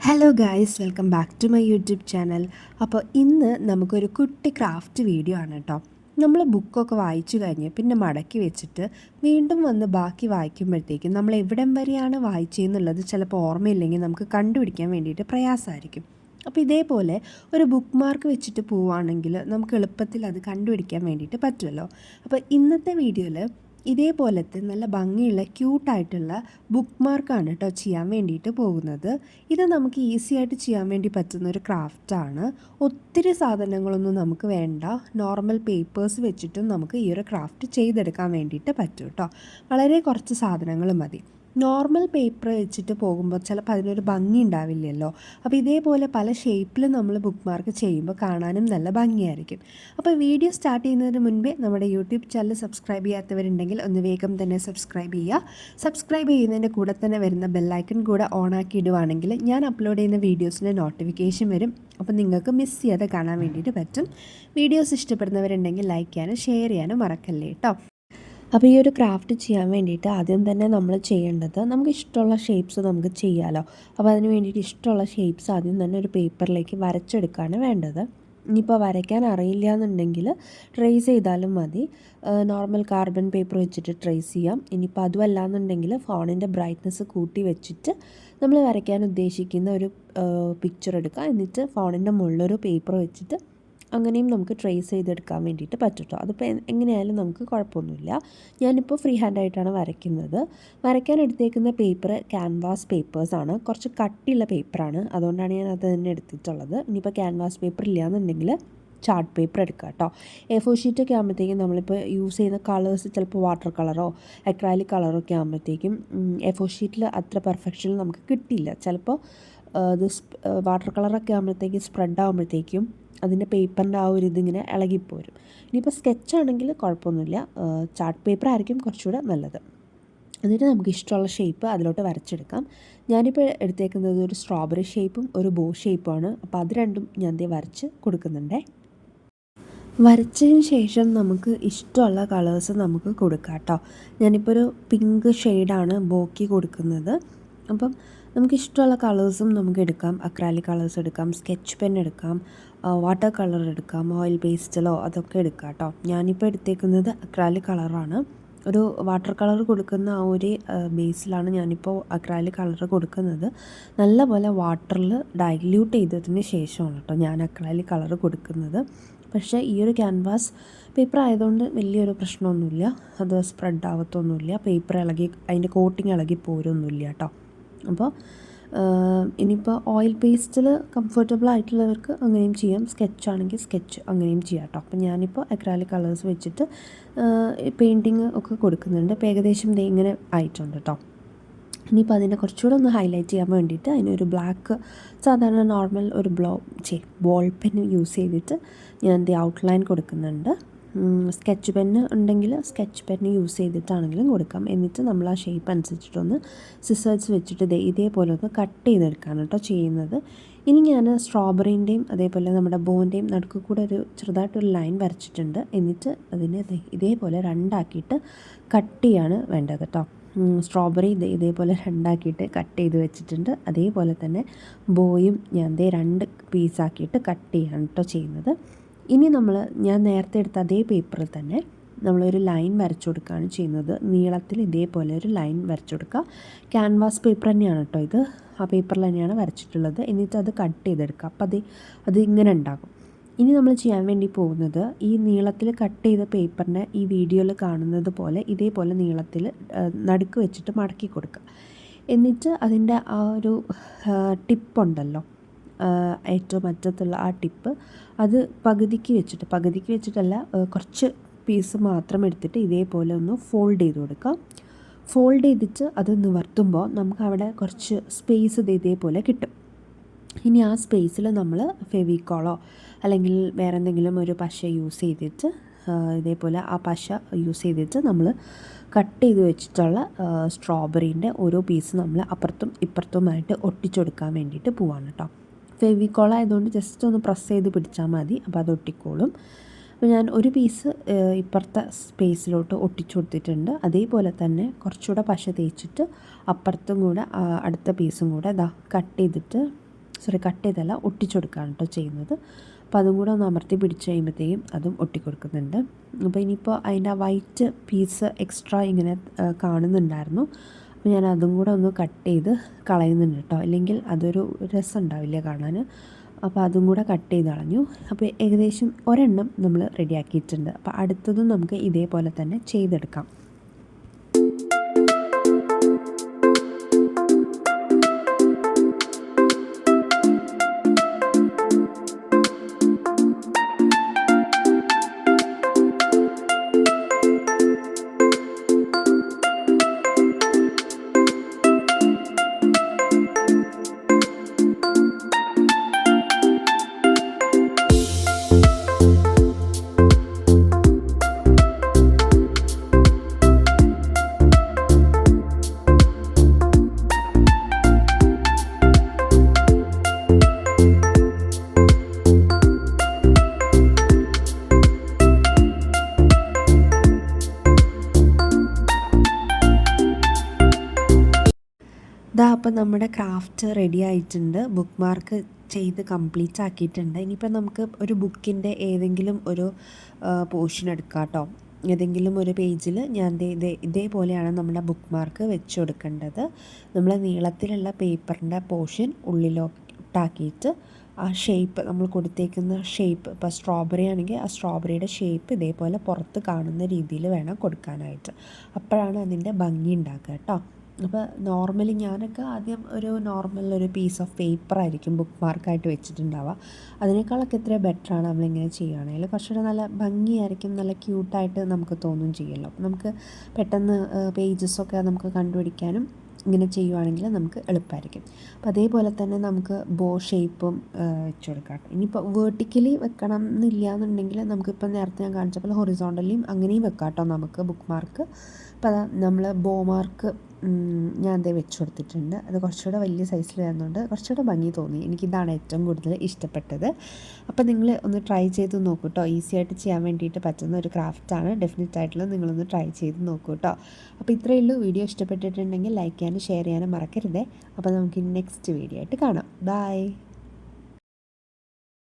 Hello guys welcome back to my YouTube channel അപ്പോൾ ഇന്ന് നമുക്കൊരു കുട്ടി ക്രാഫ്റ്റ് വീഡിയോ ആണ് കേട്ടോ നമ്മൾ ബുക്കൊക്കെ വായിച്ചു കഴിഞ്ഞ് പിന്നെ മടക്കി വെച്ചിട്ട് വീണ്ടും വന്ന് ബാക്കി വായിക്കുമ്പോഴത്തേക്കും നമ്മൾ എവിടം വരെയാണ് വായിച്ചതെന്നുള്ളത് ചിലപ്പോൾ ഓർമ്മയില്ലെങ്കിൽ നമുക്ക് കണ്ടുപിടിക്കാൻ വേണ്ടിയിട്ട് പ്രയാസമായിരിക്കും. അപ്പോൾ ഇതേപോലെ ഒരു ബുക്ക് മാർക്ക് വെച്ചിട്ട് പോവുകയാണെങ്കിൽ നമുക്ക് എളുപ്പത്തിൽ അത് കണ്ടുപിടിക്കാൻ വേണ്ടിയിട്ട് പറ്റുമല്ലോ അപ്പോൾ ഇന്നത്തെ വീഡിയോയിൽ ഇതേപോലത്തെ നല്ല ഭംഗിയുള്ള ക്യൂട്ടായിട്ടുള്ള ബുക്ക് മാർക്കാണ് കേട്ടോ ചെയ്യാൻ വേണ്ടിയിട്ട് പോകുന്നത്. ഇത് നമുക്ക് ഈസി ആയിട്ട് ചെയ്യാൻ വേണ്ടി പറ്റുന്ന ഒരു ക്രാഫ്റ്റാണ് ഒത്തിരി സാധനങ്ങളൊന്നും നമുക്ക് വേണ്ട. നോർമൽ പേപ്പേഴ്സ് വെച്ചിട്ടും നമുക്ക് ഈ ഒരു ക്രാഫ്റ്റ് ചെയ്തെടുക്കാൻ വേണ്ടിയിട്ട് പറ്റും കേട്ടോ വളരെ കുറച്ച് സാധനങ്ങൾ മതി. നോർമൽ പേപ്പർ വെച്ചിട്ട് പോകുമ്പോൾ ചിലപ്പോൾ അതിനൊരു ഭംഗി ഉണ്ടാവില്ലല്ലോ അപ്പോൾ ഇതേപോലെ പല ഷേപ്പിൽ നമ്മൾ ബുക്ക് മാർക്ക് ചെയ്യുമ്പോൾ കാണാനും നല്ല ഭംഗിയായിരിക്കും. അപ്പോൾ വീഡിയോ സ്റ്റാർട്ട് ചെയ്യുന്നതിന് മുൻപേ നമ്മുടെ യൂട്യൂബ് ചാനൽ സബ്സ്ക്രൈബ് ചെയ്യാത്തവരുണ്ടെങ്കിൽ ഒന്ന് വേഗം തന്നെ സബ്സ്ക്രൈബ് ചെയ്യുക സബ്സ്ക്രൈബ് ചെയ്യുന്നതിന്റെ കൂടെ തന്നെ വരുന്ന ബെല്ലൈക്കൺ കൂടെ ആക്കി ഇടുവാണെങ്കിൽ ഞാൻ അപ്ലോഡ് ചെയ്യുന്ന വീഡിയോസിന്റെ നോട്ടിഫിക്കേഷൻ വരും. അപ്പോൾ നിങ്ങൾക്ക് മിസ് ചെയ്യാതെ കാണാൻ വേണ്ടിയിട്ട് പറ്റും. വീഡിയോസ് ഇഷ്ടപ്പെടുന്നവരുണ്ടെങ്കിൽ ലൈക്ക് ചെയ്യാനും ഷെയർ ചെയ്യാനും മറക്കല്ലേ കേട്ടോ അപ്പോൾ ഈ ഒരു ക്രാഫ്റ്റ് ചെയ്യാൻ വേണ്ടിയിട്ട് ആദ്യം തന്നെ നമ്മൾ ചെയ്യേണ്ടത് നമുക്ക് ഇഷ്ടമുള്ള ഷേപ്സ് നമുക്ക് ചെയ്യാമല്ലോ അപ്പോൾ അതിന് വേണ്ടിയിട്ട് ഇഷ്ടമുള്ള ഷേപ്സ് ആദ്യം തന്നെ ഒരു പേപ്പറിലേക്ക് വരച്ചെടുക്കുകയാണ് വേണ്ടത്. ഇനിയിപ്പോൾ വരയ്ക്കാൻ അറിയില്ല എന്നുണ്ടെങ്കിൽ ട്രേസ് ചെയ്താലും മതി. നോർമൽ കാർബൺ പേപ്പർ വെച്ചിട്ട് ട്രേസ് ചെയ്യാം. ഇനിയിപ്പോൾ അതുമല്ല എന്നുണ്ടെങ്കിൽ ഫോണിന്റെ ബ്രൈറ്റ്നസ് കൂട്ടി വെച്ചിട്ട് നമ്മൾ വരയ്ക്കാൻ ഉദ്ദേശിക്കുന്ന ഒരു പിക്ചർ എടുക്കുക എന്നിട്ട് ഫോണിന്റെ മുകളിലൊരു പേപ്പർ വെച്ചിട്ട് അങ്ങനെയും നമുക്ക് ട്രേസ് ചെയ്തെടുക്കാൻ വേണ്ടിയിട്ട് പറ്റും കേട്ടോ അതിപ്പോൾ എങ്ങനെയായാലും നമുക്ക് കുഴപ്പമൊന്നുമില്ല. ഞാനിപ്പോൾ ഫ്രീ ഹാൻഡായിട്ടാണ് വരയ്ക്കുന്നത്. വരയ്ക്കാൻ എടുത്തേക്കുന്ന പേപ്പർ ക്യാൻവാസ് പേപ്പേഴ്സാണ് കുറച്ച് കട്ടിയുള്ള പേപ്പറാണ് അതുകൊണ്ടാണ് ഞാൻ അത് തന്നെ എടുത്തിട്ടുള്ളത്. ഇനിയിപ്പോൾ ക്യാൻവാസ് പേപ്പർ ഇല്ലയെന്നുണ്ടെങ്കിൽ ചാർട്ട് പേപ്പർ എടുക്കുക കേട്ടോ എ ഫോർ ഷീറ്റൊക്കെ ആകുമ്പോഴത്തേക്കും നമ്മളിപ്പോൾ യൂസ് ചെയ്യുന്ന കളേഴ്സ് ചിലപ്പോൾ വാട്ടർ കളറോ അക്രാലിക് കളറോ ഒക്കെ ആകുമ്പോഴത്തേക്കും എ ഫോർ ഷീറ്റിൽ അത്ര പെർഫെക്ഷൻ നമുക്ക് കിട്ടിയില്ല. ചിലപ്പോൾ ഇത് വാട്ടർ കളറൊക്കെ ആകുമ്പോഴത്തേക്കും സ്പ്രെഡ് ആകുമ്പോഴത്തേക്കും അതിന്റെ പേപ്പറിന്റെ ആ ഒരു ഇതിങ്ങനെ ഇളകിപ്പോരും. ഇനിയിപ്പോൾ സ്കെച്ചാണെങ്കിൽ കുഴപ്പമൊന്നുമില്ല. ചാർട്ട് പേപ്പർ ആയിരിക്കും കുറച്ചുകൂടെ നല്ലത്. എന്നിട്ട് നമുക്ക് ഇഷ്ടമുള്ള ഷേപ്പ് അതിലോട്ട് വരച്ചെടുക്കാം. ഞാനിപ്പോൾ എടുത്തേക്കുന്നത് ഒരു സ്ട്രോബെറി ഷേപ്പും ഒരു ബോ ഷേപ്പുമാണ് അപ്പോൾ അത് രണ്ടും ഞാൻ ദേ വരച്ച് കൊടുക്കുന്നുണ്ടേ. വരച്ചതിന് ശേഷം നമുക്ക് ഇഷ്ടമുള്ള കളേഴ്സ് നമുക്ക് കൊടുക്കാം കേട്ടോ. ഞാനിപ്പോൾ ഒരു പിങ്ക് ഷെയ്ഡാണ് ബോക്കി കൊടുക്കുന്നത്. അപ്പം നമുക്ക് ഇഷ്ടമുള്ള കളേഴ്സും നമുക്ക് എടുക്കാം അക്രാലിക് കളേഴ്സ് എടുക്കാം. സ്കെച്ച് പെൻ എടുക്കാം. വാട്ടർ കളർ എടുക്കാം. ഓയിൽ പേസ്റ്റലോ അതൊക്കെ എടുക്കാം കേട്ടോ. ഞാനിപ്പോൾ എടുത്തേക്കുന്നത് അക്രാലിക് കളറാണ്. ഒരു വാട്ടർ കളർ കൊടുക്കുന്ന ആ ഒരു ബേസിലാണ് ഞാനിപ്പോൾ അക്രാലിക് കളർ കൊടുക്കുന്നത്. നല്ലപോലെ വാട്ടറിൽ ഡൈല്യൂട്ട് ചെയ്തതിന് ശേഷമാണ് കേട്ടോ ഞാൻ അക്രാലിക് കളർ കൊടുക്കുന്നത്. പക്ഷേ ഈ ഒരു ക്യാൻവാസ് പേപ്പർ ആയതുകൊണ്ട് വലിയൊരു പ്രശ്നമൊന്നുമില്ല. അത് സ്പ്രെഡ് ആവത്തൊന്നുമില്ല. പേപ്പർ ഇളകി അതിന്റെ കോട്ടിങ് ഇളകി പോരൊന്നുമില്ല കേട്ടോ. അപ്പോൾ ഇനിയിപ്പോൾ ഓയിൽ പേസ്റ്റിൽ കംഫർട്ടബിൾ ആയിട്ടുള്ളവർക്ക് അങ്ങനെയും ചെയ്യാം. സ്കെച്ച് ആണെങ്കിൽ സ്കെച്ച് അങ്ങനെയും ചെയ്യാം കേട്ടോ. അപ്പം ഞാനിപ്പോൾ അക്രാലിക് കളേഴ്സ് വെച്ചിട്ട് പെയിന്റിങ് ഒക്കെ കൊടുക്കുന്നുണ്ട്. അപ്പോൾ ഏകദേശം ഇങ്ങനെ ആയിട്ടുണ്ട് കേട്ടോ. ഇനിയിപ്പോൾ അതിനെ കുറച്ചുകൂടെ ഒന്ന് ഹൈലൈറ്റ് ചെയ്യാൻ വേണ്ടിയിട്ട് അതിനൊരു ബ്ലാക്ക് സാധാരണ നോർമൽ ഒരു ബ്ലോ ചേ ബോൾ പെൻ യൂസ് ചെയ്തിട്ട് ഞാൻ ദി ഔട്ട്ലൈൻ കൊടുക്കുന്നുണ്ട്. സ്കെച്ച് പെന്ന് ഉണ്ടെങ്കിൽ സ്കെച്ച് പെന്ന് യൂസ് ചെയ്തിട്ടാണെങ്കിലും കൊടുക്കാം. എന്നിട്ട് നമ്മൾ ആ ഷേപ്പ് അനുസരിച്ചിട്ടൊന്ന് സിസേഴ്സ് വെച്ചിട്ട് ഇതേ ഇതേപോലെ ഒന്ന് കട്ട് ചെയ്തെടുക്കാണ് കേട്ടോ ചെയ്യുന്നത്. ഇനി ഞാൻ സ്ട്രോബെറീന്റെയും അതേപോലെ നമ്മുടെ ബോന്റെയും നടുക്ക് കൂടെ ഒരു ചെറുതായിട്ടൊരു ലൈൻ വരച്ചിട്ടുണ്ട്. എന്നിട്ട് അതിനെ ഇതേപോലെ രണ്ടാക്കിയിട്ട് കട്ട് ചെയ്യാണ് വേണ്ടത് കേട്ടോ സ്ട്രോബെറി ഇത് ഇതേപോലെ രണ്ടാക്കിയിട്ട് കട്ട് ചെയ്ത് വെച്ചിട്ടുണ്ട്. അതേപോലെ തന്നെ ബോയും ഞാൻ ദേ രണ്ട് പീസാക്കിയിട്ട് കട്ട് ചെയ്യാണ് കേട്ടോ ചെയ്യുന്നത്. ഇനി നമ്മൾ ഞാൻ നേരത്തെ എടുത്ത അതേ പേപ്പറിൽ തന്നെ നമ്മളൊരു ലൈൻ വരച്ചു കൊടുക്കുകയാണ് ചെയ്യുന്നത്. നീളത്തിൽ ഇതേപോലെ ഒരു ലൈൻ വരച്ചു കൊടുക്കുക. ക്യാൻവാസ് പേപ്പർ തന്നെയാണ് കേട്ടോ ഇത്. ആ പേപ്പറിൽ തന്നെയാണ് വരച്ചിട്ടുള്ളത്. എന്നിട്ട് അത് കട്ട് ചെയ്തെടുക്കുക. അപ്പോൾ അത് അത് ഇങ്ങനെ ഉണ്ടാകും. ഇനി നമ്മൾ ചെയ്യാൻ വേണ്ടി പോകുന്നത് ഈ നീളത്തിൽ കട്ട് ചെയ്ത പേപ്പറിനെ ഈ വീഡിയോയിൽ കാണുന്നത് പോലെ ഇതേപോലെ നീളത്തിൽ നടുക്ക് വെച്ചിട്ട് മടക്കി കൊടുക്കുക. എന്നിട്ട് അതിന്റെ ആ ഒരു ടിപ്പുണ്ടല്ലോ ഏറ്റവും അറ്റത്തുള്ള ആ ടിപ്പ് അത് പകുതിക്ക് വെച്ചിട്ട് പകുതിക്ക് വെച്ചിട്ടല്ല കുറച്ച് പീസ് മാത്രം എടുത്തിട്ട് ഇതേപോലെ ഒന്ന് ഫോൾഡ് ചെയ്ത് കൊടുക്കാം. ഫോൾഡ് ചെയ്തിട്ട് അത് നിവർത്തുമ്പോൾ നമുക്ക് അവിടെ കുറച്ച് സ്പേസ് ഇത് ഇതേപോലെ കിട്ടും. ഇനി ആ സ്പേസിൽ നമ്മൾ ഫെവിക്കോളോ അല്ലെങ്കിൽ വേറെ എന്തെങ്കിലും ഒരു പശ യൂസ് ചെയ്തിട്ട് ഇതേപോലെ ആ പശ യൂസ് ചെയ്തിട്ട് നമ്മൾ കട്ട് ചെയ്ത് വെച്ചിട്ടുള്ള സ്ട്രോബെറീന്റെ ഓരോ പീസ് നമ്മൾ അപ്പുറത്തും ഇപ്പുറത്തുമായിട്ട് ഒട്ടിച്ചെടുക്കാൻ വേണ്ടിയിട്ട് പോവാണ് കേട്ടോ ഫെവിക്കോൾ ആയതുകൊണ്ട് ജസ്റ്റ് ഒന്ന് പ്രസ് ചെയ്ത് പിടിച്ചാൽ മതി. അപ്പോൾ അത് ഒട്ടിക്കോളും. അപ്പോൾ ഞാൻ ഒരു പീസ് ഇപ്പുറത്തെ സ്പേസിലോട്ട് ഒട്ടിച്ചു കൊടുത്തിട്ടുണ്ട്. അതേപോലെ തന്നെ കുറച്ചുകൂടെ പശ തേച്ചിട്ട് അപ്പുറത്തും കൂടെ അടുത്ത പീസും കൂടെ ഇതാ കട്ട് ചെയ്തിട്ട് സോറി കട്ട് ചെയ്തല്ല ഒട്ടിച്ചു കൊടുക്കുകയാണ് കേട്ടോ ചെയ്യുന്നത്. അപ്പോൾ അതും കൂടെ ഒന്ന് അമർത്തി പിടിച്ച് കഴിയുമ്പോഴത്തേക്കും അതും ഒട്ടിക്കൊടുക്കുന്നുണ്ട്. അപ്പോൾ ഇനിയിപ്പോൾ അതിന്റെ വൈറ്റ് പീസ് എക്സ്ട്രാ ഇങ്ങനെ കാണുന്നുണ്ടായിരുന്നു. അപ്പോൾ ഞാൻ അതും കൂടെ ഒന്ന് കട്ട് ചെയ്ത് കളയുന്നുണ്ട് കേട്ടോ. അല്ലെങ്കിൽ അതൊരു രസം ഉണ്ടാവില്ല കാണാൻ. അപ്പോൾ അതും കൂടെ കട്ട് ചെയ്ത് കളഞ്ഞു. അപ്പോൾ ഏകദേശം ഒരെണ്ണം നമ്മൾ റെഡിയാക്കിയിട്ടുണ്ട് അപ്പോൾ അടുത്തതും നമുക്ക് ഇതേപോലെ തന്നെ ചെയ്തെടുക്കാം. ഇതാ അപ്പം നമ്മുടെ ക്രാഫ്റ്റ് റെഡി ആയിട്ടുണ്ട്. ബുക്ക് മാർക്ക് ചെയ്ത് കംപ്ലീറ്റ് ആക്കിയിട്ടുണ്ട്. ഇനിയിപ്പോൾ നമുക്ക് ഒരു ബുക്കിന്റെ ഏതെങ്കിലും ഒരു പോർഷൻ എടുക്കാം കേട്ടോ. ഏതെങ്കിലും ഒരു പേജിൽ ഞാൻ ഇതേ ഇതേപോലെയാണ് നമ്മുടെ ബുക്ക് മാർക്ക് വെച്ച് കൊടുക്കേണ്ടത്. നമ്മൾ നീളത്തിലുള്ള പേപ്പറിന്റെ പോർഷൻ ഉള്ളിലോട്ടാക്കിയിട്ട് ആ ഷേപ്പ് നമ്മൾ കൊടുത്തേക്കുന്ന ഷേപ്പ് ഇപ്പോൾ സ്ട്രോബെറി ആണെങ്കിൽ ആ സ്ട്രോബെറിയുടെ ഷേപ്പ് ഇതേപോലെ പുറത്ത് കാണുന്ന രീതിയിൽ വേണം കൊടുക്കാനായിട്ട്. അപ്പോഴാണ് അതിന്റെ ഭംഗി ഉണ്ടാക്കുക കേട്ടോ. അപ്പോൾ നോർമലി ഞാനൊക്കെ ആദ്യം ഒരു നോർമൽ ഒരു പീസ് ഓഫ് പേപ്പർ ആയിരിക്കും ബുക്ക് മാർക്കായിട്ട് വെച്ചിട്ടുണ്ടാവുക. അതിനേക്കാളൊക്കെ എത്ര ബെറ്ററാണ് നമ്മളിങ്ങനെ ചെയ്യുകയാണെങ്കിൽ കുറച്ചുകൂടെ നല്ല ഭംഗിയായിരിക്കും നല്ല ക്യൂട്ടായിട്ട് നമുക്ക് തോന്നും ചെയ്യുമല്ലോ അപ്പോൾ നമുക്ക് പെട്ടെന്ന് പേജസൊക്കെ നമുക്ക് കണ്ടുപിടിക്കാനും ഇങ്ങനെ ചെയ്യുവാണെങ്കിൽ നമുക്ക് എളുപ്പമായിരിക്കും അപ്പോൾ അതേപോലെ തന്നെ നമുക്ക് ബോ ഷേപ്പും വെച്ച് കൊടുക്കാം ഇനിയിപ്പോൾ വേർട്ടിക്കലി വെക്കണം എന്നില്ല എന്നുണ്ടെങ്കിൽ നമുക്കിപ്പോൾ നേരത്തെ ഞാൻ കാണിച്ചപ്പോൾ ഹൊറിസോണ്ടലിയും അങ്ങനെയും വെക്കാം കേട്ടോ നമുക്ക് ബുക്ക് മാർക്ക് അപ്പോൾ നമ്മൾ ബോ മാർക്ക് ഞാൻ അതേ വെച്ച് കൊടുത്തിട്ടുണ്ട്. അത് കുറച്ചുകൂടെ വലിയ സൈസിൽ വരുന്നുണ്ട് കുറച്ചുകൂടെ ഭംഗി തോന്നി. എനിക്കിതാണ് ഏറ്റവും കൂടുതൽ ഇഷ്ടപ്പെട്ടത്. അപ്പോൾ നിങ്ങൾ ഒന്ന് ട്രൈ ചെയ്ത് നോക്കൂ കേട്ടോ ഈസി ആയിട്ട് ചെയ്യാൻ വേണ്ടിയിട്ട് പറ്റുന്ന ഒരു ക്രാഫ്റ്റാണ് ഡെഫിനറ്റ് ആയിട്ടുള്ള നിങ്ങളൊന്ന് ട്രൈ ചെയ്ത് നോക്കൂ കേട്ടോ അപ്പോൾ ഇത്രയേ ഉള്ളൂ. വീഡിയോ ഇഷ്ടപ്പെട്ടിട്ടുണ്ടെങ്കിൽ ലൈക്ക് ചെയ്യാനും ഷെയർ ചെയ്യാനും മറക്കരുതേ. അപ്പോൾ നമുക്ക് നെക്സ്റ്റ് വീഡിയോ ആയിട്ട് കാണാം. ബൈ